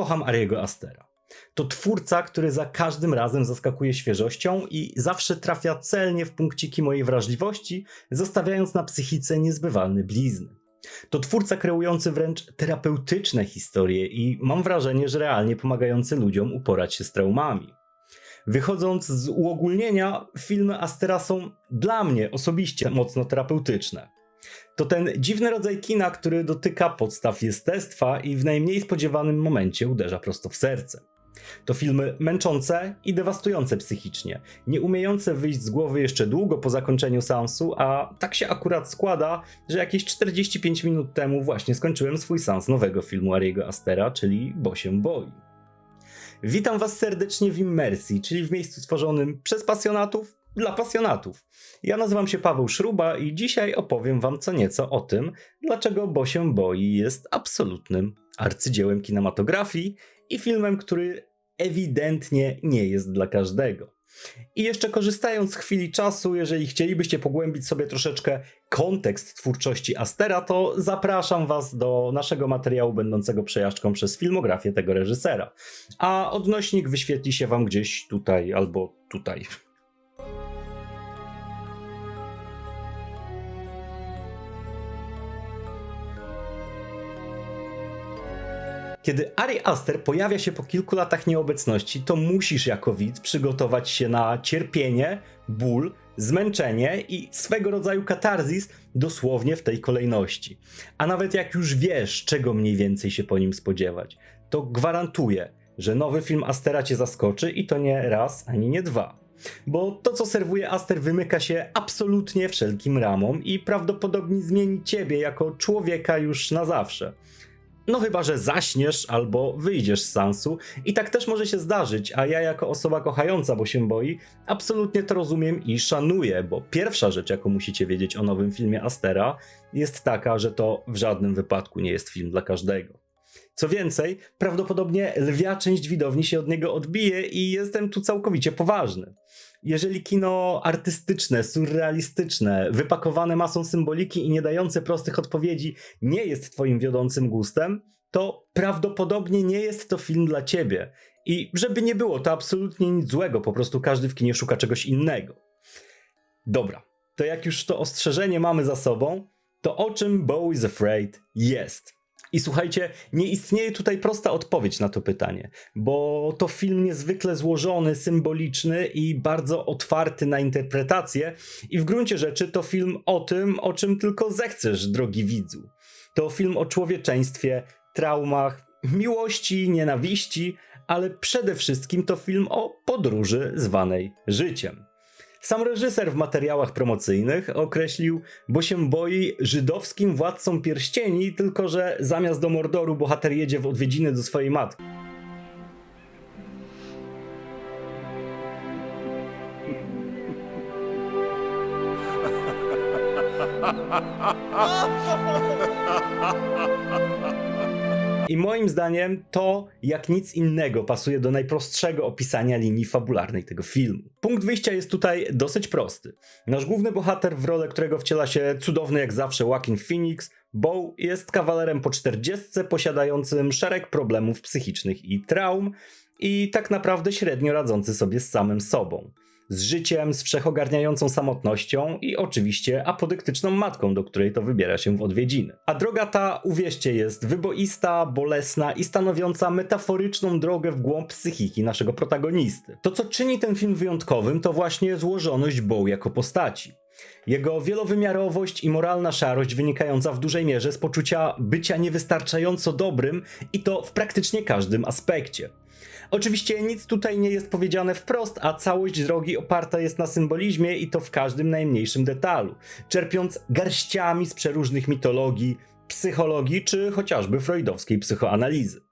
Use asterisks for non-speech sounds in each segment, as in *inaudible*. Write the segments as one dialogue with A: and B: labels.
A: kocham Ariego Astera. To twórca, który za każdym razem zaskakuje świeżością i zawsze trafia celnie w punkciki mojej wrażliwości, zostawiając na psychice niezbywalne blizny. To twórca kreujący wręcz terapeutyczne historie i mam wrażenie, że realnie pomagający ludziom uporać się z traumami. Wychodząc z uogólnienia, filmy Astera są dla mnie osobiście mocno terapeutyczne. To ten dziwny rodzaj kina, który dotyka podstaw jestestwa i w najmniej spodziewanym momencie uderza prosto w serce. To filmy męczące i dewastujące psychicznie, nie umiejące wyjść z głowy jeszcze długo po zakończeniu seansu, a tak się akurat składa, że jakieś 45 minut temu właśnie skończyłem swój seans nowego filmu Ariego Astera, czyli Bo się boi. Witam Was serdecznie w Immersji, czyli w miejscu stworzonym przez pasjonatów dla pasjonatów. Ja nazywam się Paweł Szruba i dzisiaj opowiem Wam co nieco o tym, dlaczego Bo się boi jest absolutnym arcydziełem kinematografii i filmem, który ewidentnie nie jest dla każdego. I jeszcze korzystając z chwili czasu, jeżeli chcielibyście pogłębić sobie troszeczkę kontekst twórczości Astera, to zapraszam Was do naszego materiału będącego przejażdżką przez filmografię tego reżysera. A odnośnik wyświetli się Wam gdzieś tutaj albo tutaj. Kiedy Ari Aster pojawia się po kilku latach nieobecności, to musisz jako widz przygotować się na cierpienie, ból, zmęczenie i swego rodzaju katarzis dosłownie w tej kolejności. A nawet jak już wiesz, czego mniej więcej się po nim spodziewać, to gwarantuję, że nowy film Astera cię zaskoczy i to nie raz, ani nie dwa. Bo to, co serwuje Aster, wymyka się absolutnie wszelkim ramom i prawdopodobnie zmieni ciebie jako człowieka już na zawsze. No chyba, że zaśniesz albo wyjdziesz z sansu i tak też może się zdarzyć, a ja jako osoba kochająca, bo się boi, absolutnie to rozumiem i szanuję, bo pierwsza rzecz, jaką musicie wiedzieć o nowym filmie Astera, jest taka, że to w żadnym wypadku nie jest film dla każdego. Co więcej, prawdopodobnie lwia część widowni się od niego odbije i jestem tu całkowicie poważny. Jeżeli kino artystyczne, surrealistyczne, wypakowane masą symboliki i nie dające prostych odpowiedzi nie jest twoim wiodącym gustem, to prawdopodobnie nie jest to film dla ciebie. I żeby nie było, to absolutnie nic złego, po prostu każdy w kinie szuka czegoś innego. Dobra, to jak już to ostrzeżenie mamy za sobą, to o czym Bo is Afraid jest? I słuchajcie, nie istnieje tutaj prosta odpowiedź na to pytanie, bo to film niezwykle złożony, symboliczny i bardzo otwarty na interpretację, i w gruncie rzeczy to film o tym, o czym tylko zechcesz, drogi widzu. To film o człowieczeństwie, traumach, miłości, nienawiści, ale przede wszystkim to film o podróży zwanej życiem. Sam reżyser w materiałach promocyjnych określił, bo się boi żydowskim władcą pierścieni, tylko że zamiast do Mordoru bohater jedzie w odwiedziny do swojej matki. *laughs* I moim zdaniem to, jak nic innego, pasuje do najprostszego opisania linii fabularnej tego filmu. Punkt wyjścia jest tutaj dosyć prosty. Nasz główny bohater, w rolę którego wciela się cudowny jak zawsze Joaquin Phoenix, Bo jest kawalerem po czterdziestce, posiadającym szereg problemów psychicznych i traum i tak naprawdę średnio radzący sobie z samym sobą z życiem, z wszechogarniającą samotnością i oczywiście apodyktyczną matką, do której to wybiera się w odwiedziny. A droga ta, uwierzcie, jest wyboista, bolesna i stanowiąca metaforyczną drogę w głąb psychiki naszego protagonisty. To, co czyni ten film wyjątkowym, to właśnie złożoność Bow jako postaci. Jego wielowymiarowość i moralna szarość wynikająca w dużej mierze z poczucia bycia niewystarczająco dobrym i to w praktycznie każdym aspekcie. Oczywiście nic tutaj nie jest powiedziane wprost, a całość drogi oparta jest na symbolizmie i to w każdym najmniejszym detalu, czerpiąc garściami z przeróżnych mitologii, psychologii czy chociażby freudowskiej psychoanalizy.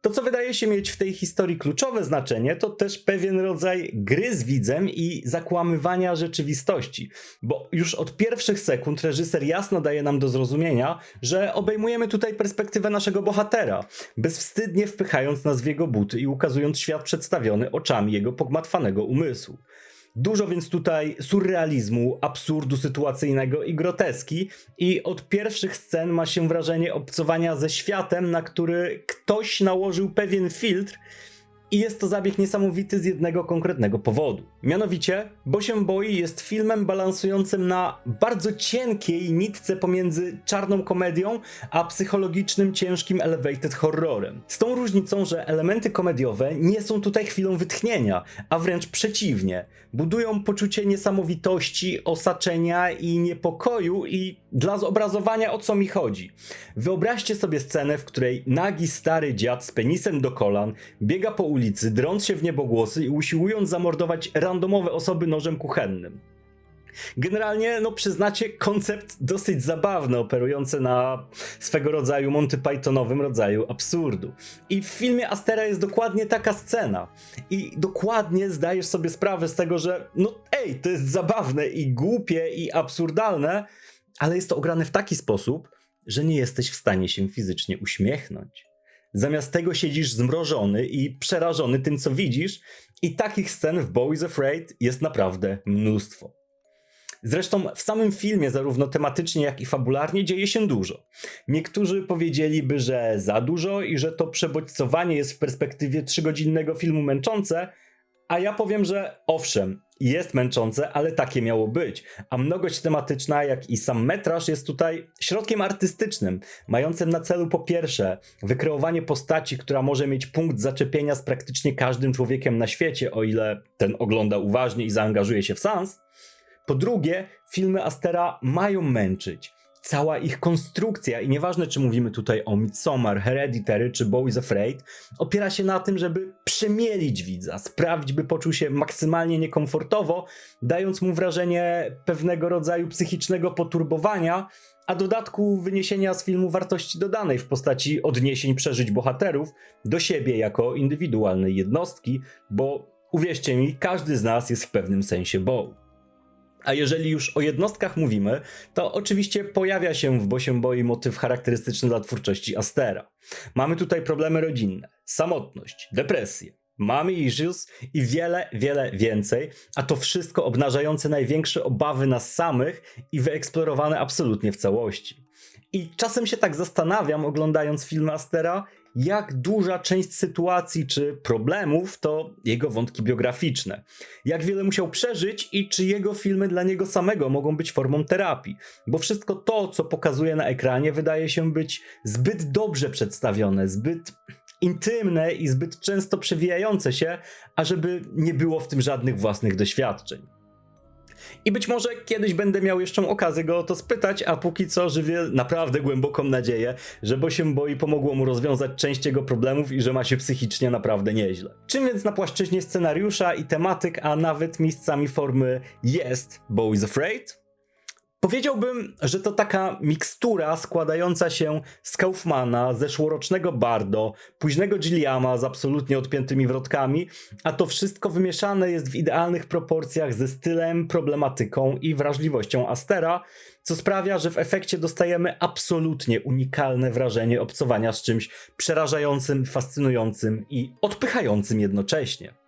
A: To, co wydaje się mieć w tej historii kluczowe znaczenie, to też pewien rodzaj gry z widzem i zakłamywania rzeczywistości, bo już od pierwszych sekund reżyser jasno daje nam do zrozumienia, że obejmujemy tutaj perspektywę naszego bohatera, bezwstydnie wpychając nas w jego buty i ukazując świat przedstawiony oczami jego pogmatwanego umysłu. Dużo więc tutaj surrealizmu, absurdu sytuacyjnego i groteski. I od pierwszych scen ma się wrażenie obcowania ze światem, na który ktoś nałożył pewien filtr i jest to zabieg niesamowity z jednego konkretnego powodu. Mianowicie, Bo się boi jest filmem balansującym na bardzo cienkiej nitce pomiędzy czarną komedią a psychologicznym, ciężkim elevated horrorem. Z tą różnicą, że elementy komediowe nie są tutaj chwilą wytchnienia, a wręcz przeciwnie. Budują poczucie niesamowitości, osaczenia i niepokoju i dla zobrazowania o co mi chodzi. Wyobraźcie sobie scenę, w której nagi stary dziad z penisem do kolan biega po ulicy, drąc się w niebogłosy i usiłując zamordować randomowe osoby nożem kuchennym. Generalnie, no przyznacie, koncept dosyć zabawny, operujący na swego rodzaju Monty Pythonowym rodzaju absurdu. I w filmie Astera jest dokładnie taka scena. I dokładnie zdajesz sobie sprawę z tego, że no ej, to jest zabawne i głupie i absurdalne, ale jest to ograne w taki sposób, że nie jesteś w stanie się fizycznie uśmiechnąć. Zamiast tego siedzisz zmrożony i przerażony tym, co widzisz, i takich scen w Bo is Afraid jest naprawdę mnóstwo. Zresztą w samym filmie, zarówno tematycznie, jak i fabularnie, dzieje się dużo. Niektórzy powiedzieliby, że za dużo i że to przebodźcowanie jest w perspektywie trzygodzinnego filmu męczące, a ja powiem, że owszem, jest męczące, ale takie miało być. A mnogość tematyczna, jak i sam metraż jest tutaj środkiem artystycznym, mającym na celu po pierwsze wykreowanie postaci, która może mieć punkt zaczepienia z praktycznie każdym człowiekiem na świecie, o ile ten ogląda uważnie i zaangażuje się w sens. Po drugie, filmy Astera mają męczyć cała ich konstrukcja, i nieważne czy mówimy tutaj o Midsommar, Hereditary czy Bo is Afraid, opiera się na tym, żeby przemielić widza, sprawić, by poczuł się maksymalnie niekomfortowo, dając mu wrażenie pewnego rodzaju psychicznego poturbowania, a dodatku wyniesienia z filmu wartości dodanej w postaci odniesień przeżyć bohaterów do siebie jako indywidualnej jednostki, bo uwierzcie mi, każdy z nas jest w pewnym sensie Bo. A jeżeli już o jednostkach mówimy, to oczywiście pojawia się w Bo się boi motyw charakterystyczny dla twórczości Astera. Mamy tutaj problemy rodzinne, samotność, depresję, mamy issues i wiele, wiele więcej, a to wszystko obnażające największe obawy nas samych i wyeksplorowane absolutnie w całości. I czasem się tak zastanawiam, oglądając film Astera, jak duża część sytuacji czy problemów to jego wątki biograficzne. Jak wiele musiał przeżyć i czy jego filmy dla niego samego mogą być formą terapii. Bo wszystko to, co pokazuje na ekranie, wydaje się być zbyt dobrze przedstawione, zbyt intymne i zbyt często przewijające się, ażeby nie było w tym żadnych własnych doświadczeń. I być może kiedyś będę miał jeszcze okazję go o to spytać, a póki co żywię naprawdę głęboką nadzieję, że bo się boi pomogło mu rozwiązać część jego problemów i że ma się psychicznie naprawdę nieźle. Czym więc na płaszczyźnie scenariusza i tematyk, a nawet miejscami formy jest Bo is Afraid? Powiedziałbym, że to taka mikstura składająca się z Kaufmana, zeszłorocznego Bardo, późnego Gilliama z absolutnie odpiętymi wrotkami, a to wszystko wymieszane jest w idealnych proporcjach ze stylem, problematyką i wrażliwością Astera, co sprawia, że w efekcie dostajemy absolutnie unikalne wrażenie obcowania z czymś przerażającym, fascynującym i odpychającym jednocześnie.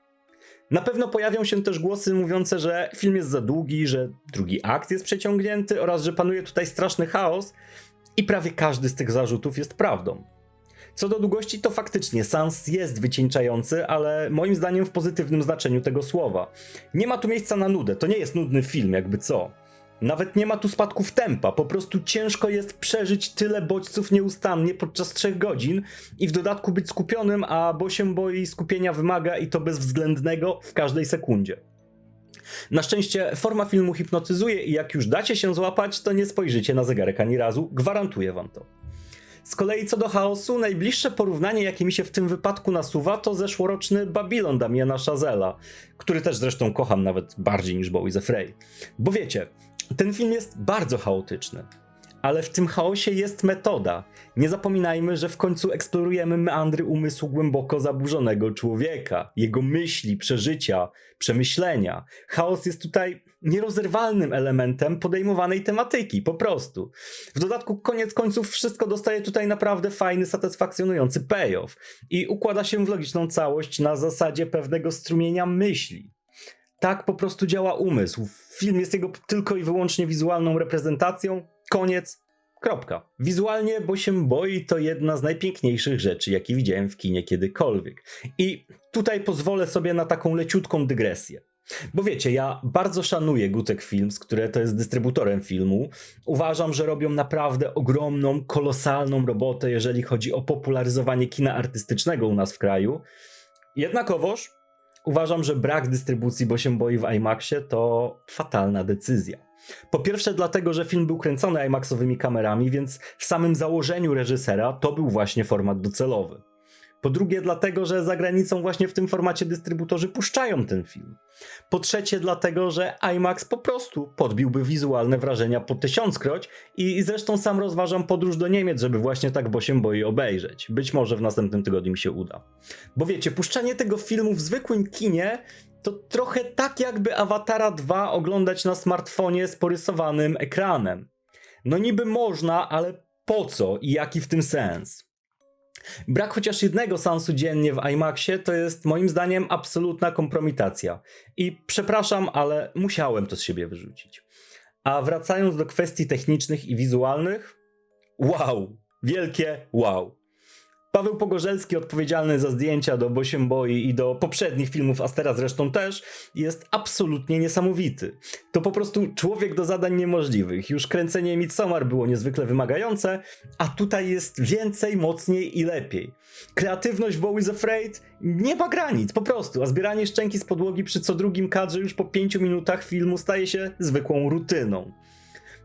A: Na pewno pojawią się też głosy mówiące, że film jest za długi, że drugi akt jest przeciągnięty oraz że panuje tutaj straszny chaos i prawie każdy z tych zarzutów jest prawdą. Co do długości, to faktycznie Sans jest wycieńczający, ale moim zdaniem w pozytywnym znaczeniu tego słowa. Nie ma tu miejsca na nudę, to nie jest nudny film, jakby co. Nawet nie ma tu spadków tempa, po prostu ciężko jest przeżyć tyle bodźców nieustannie podczas trzech godzin i w dodatku być skupionym, a bo się boi skupienia wymaga i to bezwzględnego w każdej sekundzie. Na szczęście forma filmu hipnotyzuje i jak już dacie się złapać, to nie spojrzycie na zegarek ani razu, gwarantuję wam to. Z kolei co do chaosu, najbliższe porównanie, jakie mi się w tym wypadku nasuwa, to zeszłoroczny Babylon Damiana Chazela, który też zresztą kocham nawet bardziej niż Bowie the Fray. Bo wiecie, ten film jest bardzo chaotyczny, ale w tym chaosie jest metoda. Nie zapominajmy, że w końcu eksplorujemy meandry umysłu głęboko zaburzonego człowieka, jego myśli, przeżycia, przemyślenia. Chaos jest tutaj nierozerwalnym elementem podejmowanej tematyki, po prostu. W dodatku, koniec końców, wszystko dostaje tutaj naprawdę fajny, satysfakcjonujący payoff i układa się w logiczną całość na zasadzie pewnego strumienia myśli. Tak po prostu działa umysł. Film jest jego tylko i wyłącznie wizualną reprezentacją. Koniec. Kropka. Wizualnie, bo się boi, to jedna z najpiękniejszych rzeczy, jakie widziałem w kinie kiedykolwiek. I tutaj pozwolę sobie na taką leciutką dygresję. Bo wiecie, ja bardzo szanuję Gutek Films, które to jest dystrybutorem filmu. Uważam, że robią naprawdę ogromną, kolosalną robotę, jeżeli chodzi o popularyzowanie kina artystycznego u nas w kraju. Jednakowoż uważam, że brak dystrybucji, bo się boi w IMAXie, to fatalna decyzja. Po pierwsze, dlatego, że film był kręcony IMAXowymi kamerami, więc w samym założeniu reżysera to był właśnie format docelowy. Po drugie, dlatego, że za granicą właśnie w tym formacie dystrybutorzy puszczają ten film. Po trzecie, dlatego, że IMAX po prostu podbiłby wizualne wrażenia po tysiąckroć i zresztą sam rozważam podróż do Niemiec, żeby właśnie tak bo się boi obejrzeć. Być może w następnym tygodniu mi się uda. Bo wiecie, puszczanie tego filmu w zwykłym kinie to trochę tak jakby Awatara 2 oglądać na smartfonie z porysowanym ekranem. No niby można, ale po co i jaki w tym sens? Brak chociaż jednego seansu dziennie w IMAXie to jest moim zdaniem absolutna kompromitacja. I przepraszam, ale musiałem to z siebie wyrzucić. A wracając do kwestii technicznych i wizualnych, wow, wielkie wow. Paweł Pogorzelski, odpowiedzialny za zdjęcia do Bo się boi i do poprzednich filmów Astera zresztą też, jest absolutnie niesamowity. To po prostu człowiek do zadań niemożliwych. Już kręcenie Midsommar było niezwykle wymagające, a tutaj jest więcej, mocniej i lepiej. Kreatywność w Bo is Afraid nie ma granic, po prostu, a zbieranie szczęki z podłogi przy co drugim kadrze już po pięciu minutach filmu staje się zwykłą rutyną.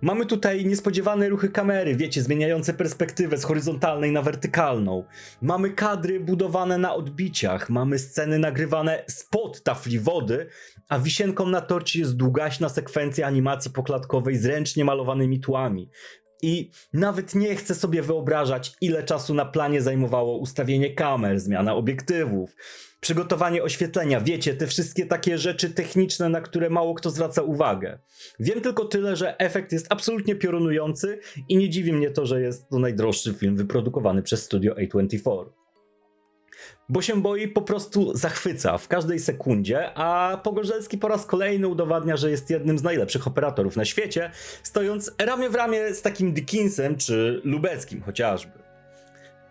A: Mamy tutaj niespodziewane ruchy kamery, wiecie, zmieniające perspektywę z horyzontalnej na wertykalną. Mamy kadry budowane na odbiciach, mamy sceny nagrywane spod tafli wody, a wisienką na torcie jest długaśna sekwencja animacji poklatkowej z ręcznie malowanymi tłami. I nawet nie chcę sobie wyobrażać, ile czasu na planie zajmowało ustawienie kamer, zmiana obiektywów, przygotowanie oświetlenia. Wiecie, te wszystkie takie rzeczy techniczne, na które mało kto zwraca uwagę. Wiem tylko tyle, że efekt jest absolutnie piorunujący i nie dziwi mnie to, że jest to najdroższy film wyprodukowany przez studio A24 bo się boi po prostu zachwyca w każdej sekundzie, a Pogorzelski po raz kolejny udowadnia, że jest jednym z najlepszych operatorów na świecie, stojąc ramię w ramię z takim Dickinsem czy Lubeckim chociażby.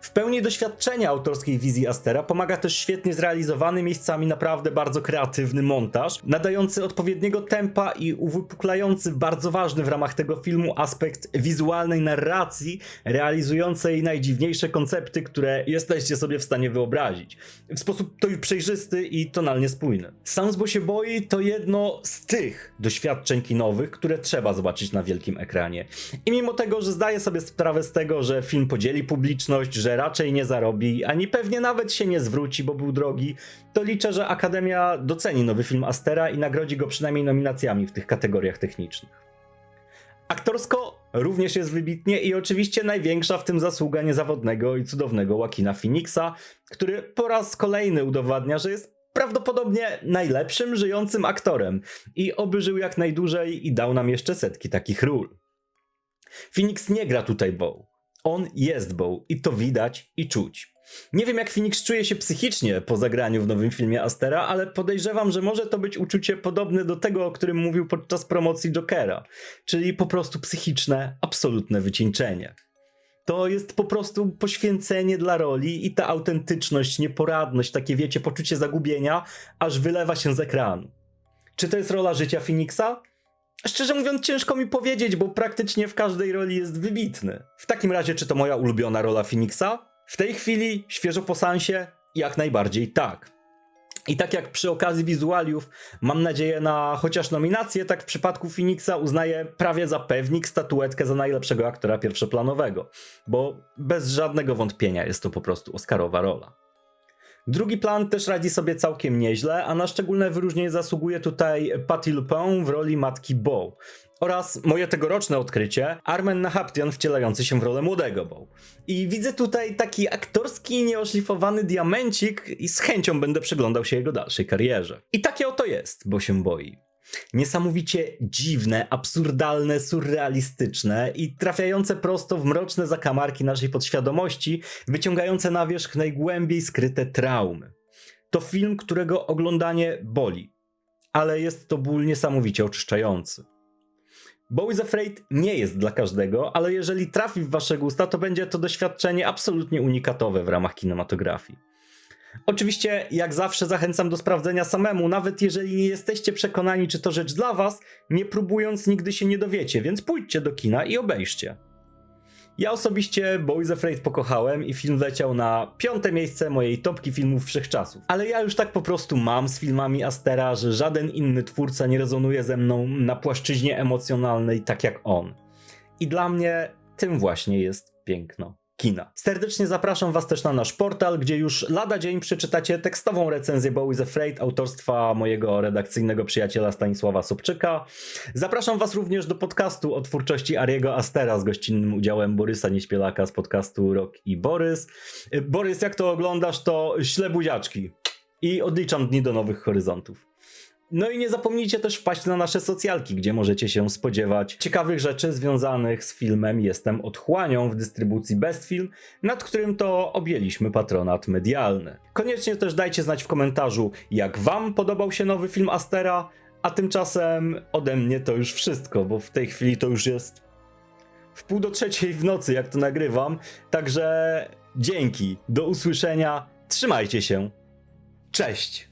A: W pełni doświadczenia autorskiej wizji Astera pomaga też świetnie zrealizowany, miejscami naprawdę bardzo kreatywny montaż, nadający odpowiedniego tempa i uwypuklający bardzo ważny w ramach tego filmu aspekt wizualnej narracji, realizującej najdziwniejsze koncepty, które jesteście sobie w stanie wyobrazić. W sposób to przejrzysty i tonalnie spójny. Sans bo się boi to jedno z tych doświadczeń kinowych, które trzeba zobaczyć na wielkim ekranie. I mimo tego, że zdaję sobie sprawę z tego, że film podzieli publiczność, że raczej nie zarobi, ani pewnie nawet się nie zwróci, bo był drogi, to liczę, że Akademia doceni nowy film Astera i nagrodzi go przynajmniej nominacjami w tych kategoriach technicznych. Aktorsko również jest wybitnie i oczywiście największa w tym zasługa niezawodnego i cudownego Joaquina Phoenixa, który po raz kolejny udowadnia, że jest prawdopodobnie najlepszym żyjącym aktorem i oby żył jak najdłużej i dał nam jeszcze setki takich ról. Phoenix nie gra tutaj Bow. On jest Bow i to widać i czuć. Nie wiem jak Phoenix czuje się psychicznie po zagraniu w nowym filmie Astera, ale podejrzewam, że może to być uczucie podobne do tego, o którym mówił podczas promocji Jokera, czyli po prostu psychiczne, absolutne wycieńczenie. To jest po prostu poświęcenie dla roli i ta autentyczność, nieporadność, takie wiecie, poczucie zagubienia, aż wylewa się z ekranu. Czy to jest rola życia Phoenixa? Szczerze mówiąc, ciężko mi powiedzieć, bo praktycznie w każdej roli jest wybitny. W takim razie, czy to moja ulubiona rola Phoenixa? W tej chwili, świeżo po sansie, jak najbardziej tak. I tak jak przy okazji wizualiów mam nadzieję na chociaż nominację, tak w przypadku Phoenixa uznaję prawie za pewnik statuetkę za najlepszego aktora pierwszoplanowego, bo bez żadnego wątpienia jest to po prostu Oscarowa rola. Drugi plan też radzi sobie całkiem nieźle, a na szczególne wyróżnienie zasługuje tutaj Patti LuPone w roli matki Bo oraz moje tegoroczne odkrycie Armen Nahaption wcielający się w rolę młodego Bo. I widzę tutaj taki aktorski, nieoszlifowany diamencik i z chęcią będę przyglądał się jego dalszej karierze. I takie oto jest, bo się boi. Niesamowicie dziwne, absurdalne, surrealistyczne i trafiające prosto w mroczne zakamarki naszej podświadomości, wyciągające na wierzch najgłębiej skryte traumy. To film, którego oglądanie boli. ale jest to ból niesamowicie oczyszczający. Bowie's Afraid nie jest dla każdego, ale jeżeli trafi w wasze gusta, to będzie to doświadczenie absolutnie unikatowe w ramach kinematografii. Oczywiście, jak zawsze, zachęcam do sprawdzenia samemu, nawet jeżeli nie jesteście przekonani, czy to rzecz dla was, nie próbując nigdy się nie dowiecie, więc pójdźcie do kina i obejrzcie. Ja osobiście Boys Afraid pokochałem i film wleciał na piąte miejsce mojej topki filmów wszechczasów. Ale ja już tak po prostu mam z filmami Astera, że żaden inny twórca nie rezonuje ze mną na płaszczyźnie emocjonalnej tak jak on. I dla mnie tym właśnie jest piękno kina. Serdecznie zapraszam Was też na nasz portal, gdzie już lada dzień przeczytacie tekstową recenzję Bowie's Afraid autorstwa mojego redakcyjnego przyjaciela Stanisława Sobczyka. Zapraszam Was również do podcastu o twórczości Ariego Astera z gościnnym udziałem Borysa Nieśpielaka z podcastu Rok i Borys. Borys, jak to oglądasz, to śle buziaczki. I odliczam dni do nowych horyzontów. No i nie zapomnijcie też wpaść na nasze socjalki, gdzie możecie się spodziewać ciekawych rzeczy związanych z filmem Jestem Otchłanią w dystrybucji Best Film, nad którym to objęliśmy patronat medialny. Koniecznie też dajcie znać w komentarzu, jak wam podobał się nowy film Astera, a tymczasem ode mnie to już wszystko, bo w tej chwili to już jest w pół do trzeciej w nocy, jak to nagrywam. Także dzięki, do usłyszenia, trzymajcie się, cześć!